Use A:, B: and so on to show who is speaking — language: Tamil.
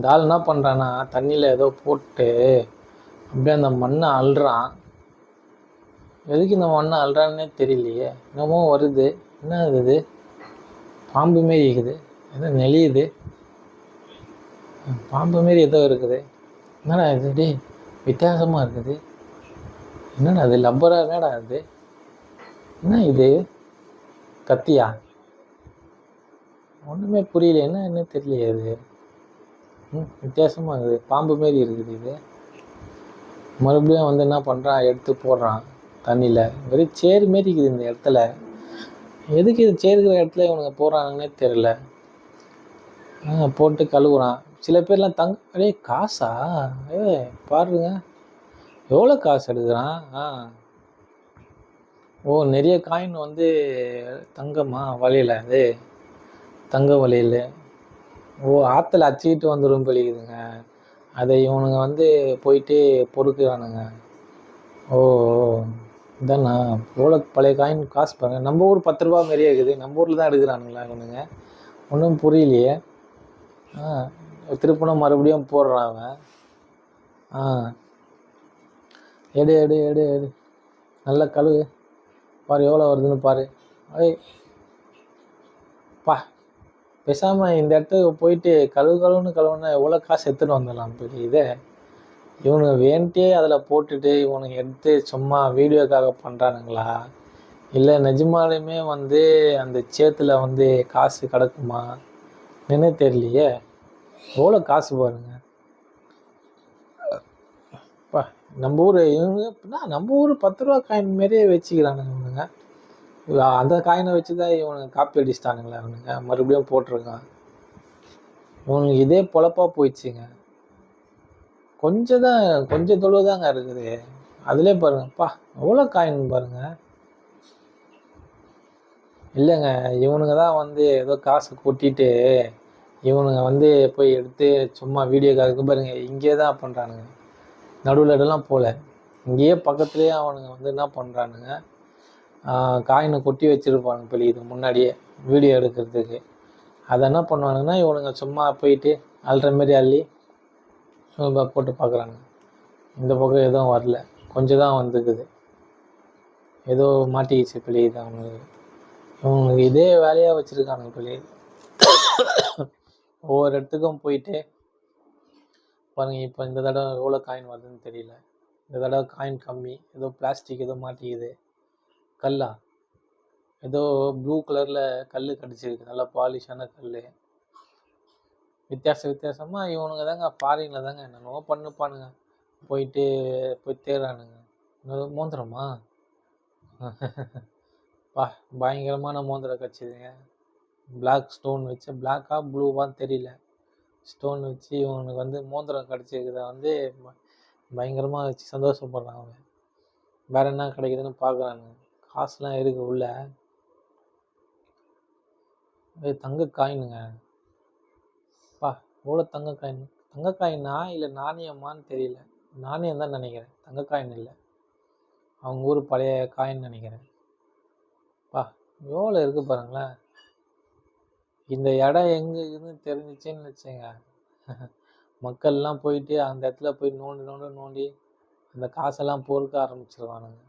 A: இந்த ஆள் என்ன பண்ணுறான்னா தண்ணியில் ஏதோ போட்டு அப்படியே அந்த மண்ணை அள்ளுறான் எதுக்கு இந்த மண்ணை அள்ளுறான்னே தெரியலையே. என்னமோ வருது. என்ன இது? பாம்பு மாரி இருக்குது. ஏதோ நெளியுது. பாம்பு மாரி ஏதோ இருக்குது. என்னடா இது? டே வித்தியாசமாக இருக்குது. என்னடா அது லப்பராக என்னடா அது என்ன இது? கத்தியா? ஒன்றுமே புரியல. என்ன என்ன தெரியலையே அது? ம் வித்தியாசமாக இருக்குது. பாம்பு மாரி இருக்குது இது. மறுபடியும் வந்து என்ன பண்ணுறான் எடுத்து போடுறான் தண்ணியில். வெறும் சேர் மாரி இருக்குது இந்த இடத்துல. எதுக்கு இது சேருக்கிற இடத்துல இவனுங்க போடுறாங்கன்னே தெரில ஆ போட்டு கழுவுறான். சில பேர்லாம் தங்க அடே காசா? ஏ பாருங்க. எவ்வளோ காசு எடுக்கிறான்? ஆ. ஓ நிறைய காயின் வந்து தங்கம்மா வலையில். அது தங்க வலையில். ஓ ஆற்றுல அச்சிக்கிட்டு வந்துடும் பழிக்குதுங்க அதை இவனுங்க வந்து போயிட்டு பொறுக்குறானுங்க. ஓ இதாண்ணா எவ்வளோ பழைய காயின் காசு பாருங்க. நம்ம ஊர் பத்து ரூபா மாரியே இருக்குது. நம்ம ஊரில் தான் எடுக்கிறானுங்களா இவனுங்க? ஒன்றும் புரியலையே. ஆ திருப்பணம் மறுபடியும் போடுறான் அவன். ஆ. எடு எடு எடு எடு. நல்லா கழுவு. பாரு எவ்வளோ வருதுன்னு பாரு. ஐ பா. பேசாமல் இந்த இடத்துக்கு போயிட்டு கழுவு கழுவுன்னு கழுவுனா எவ்வளோ காசு எடுத்துகிட்டு வந்துடலாம் பெரிய இதை? இவனுங்க வேண்ட்டே அதில் போட்டுட்டு இவனுங்க எடுத்து சும்மா வீடியோக்காக பண்ணுறானுங்களா இல்லை நிஜமாலுமே வந்து அந்த சேத்துல வந்து காசு கிடக்குமா? நின்று தெரியலையே. எவ்வளோ காசு பாருங்க. நம்ம ஊர் இவனுங்க எப்படின்னா நம்ம ஊர் பத்து ரூபா காயின் மாரியே வச்சுக்கிறானுங்க இவனுங்க. அந்த காயினை வச்சு தான் இவனுங்க காப்பி அடிச்சிட்டானுங்களே அவனுங்க. மறுபடியும் போட்டிருக்கான். இவனுக்கு இதே பொழப்பா போயிடுச்சுங்க. கொஞ்சம் தான் கொஞ்சம் தொழுவு தாங்க இருக்குது அதிலே பாருங்கப்பா எவ்வளோ காயின் பாருங்க. இல்லைங்க இவனுங்க தான் வந்து ஏதோ காசு கொட்டிட்டு இவனுங்க வந்து போய் எடுத்து சும்மா வீடியோ வீடியோக்காக பாருங்க இங்கே தான் பண்ணுறானுங்க நடுவில் இடம்லாம் போகல இங்கேயே பக்கத்துலேயே அவனுங்க வந்து என்ன பண்ணுறானுங்க காயினை கொட்டி வச்சுருப்பாங்க இப்போ இது முன்னாடியே வீடியோ எடுக்கிறதுக்கு. அதை என்ன பண்ணுவானுங்கன்னா இவனுங்க சும்மா போயிட்டு அள்ளுற மாரி அள்ளி இவங்க போட்டு பார்க்குறாங்க இந்த பக்கம் எதுவும் வரல. கொஞ்சம் தான் வந்துக்குது ஏதோ மாட்டிக்கிச்சு பிள்ளைது அவனுக்கு இவனுக்கு இதே வேலையாக வச்சுருக்கானுங்க பிள்ளை ஒவ்வொரு இடத்துக்கும் போயிட்டு பாருங்கள் இப்போ இந்த தடவை எவ்வளோ காயின் வருதுன்னு தெரியல. இந்த தடவை காயின் கம்மி. ஏதோ பிளாஸ்டிக் ஏதோ மாட்டிக்குது. கல்லா. ஏதோ ப்ளூ கலரில் கல் கடிச்சிருக்கு. நல்லா பாலிஷான கல் வித்தியாச வித்தியாசமாக இவனுங்க தாங்க ஃபாரினில் தாங்க என்னென்னவோ பண்ணுப்பானுங்க. போயிட்டு போய் தேடுறானுங்க. இன்னொரு மோந்திரமா பா பயங்கரமான மோந்திரம் கட்சிதுங்க பிளாக் ஸ்டோன் வச்சு பிளாக்காக ப்ளூவான்னு தெரியல. ஸ்டோன் வச்சு இவனுக்கு வந்து மோந்திரம் கிடச்சிருக்கிறத வந்து பயங்கரமாக வச்சு சந்தோஷப்படுறான் அவன். வேற என்ன கிடைக்குதுன்னு பார்க்குறானுங்க காசுலாம் இருக்கு உள்ள. தங்க காயினுங்க. பா எவ்வளோ தங்க காயின்? தங்க காயினா இல்லை நாணயமான்னு தெரியல. நாணயம் தான் நினைக்கிறேன். தங்க காயின் இல்லை. அவங்க ஊர் பழைய காயின் நினைக்கிறேன். பா எவ்வளோ இருக்கு பாருங்களேன். இந்த இடம் எங்கே இருக்குதுன்னு தெரிஞ்சிச்சேன்னு வச்சுங்க. மக்கள்லாம் போயிட்டு அந்த இடத்துல போய் நோண்டி நோண்டி நோண்டி அந்த காசெல்லாம் பொறுக்க ஆரம்பிச்சிருவானுங்க.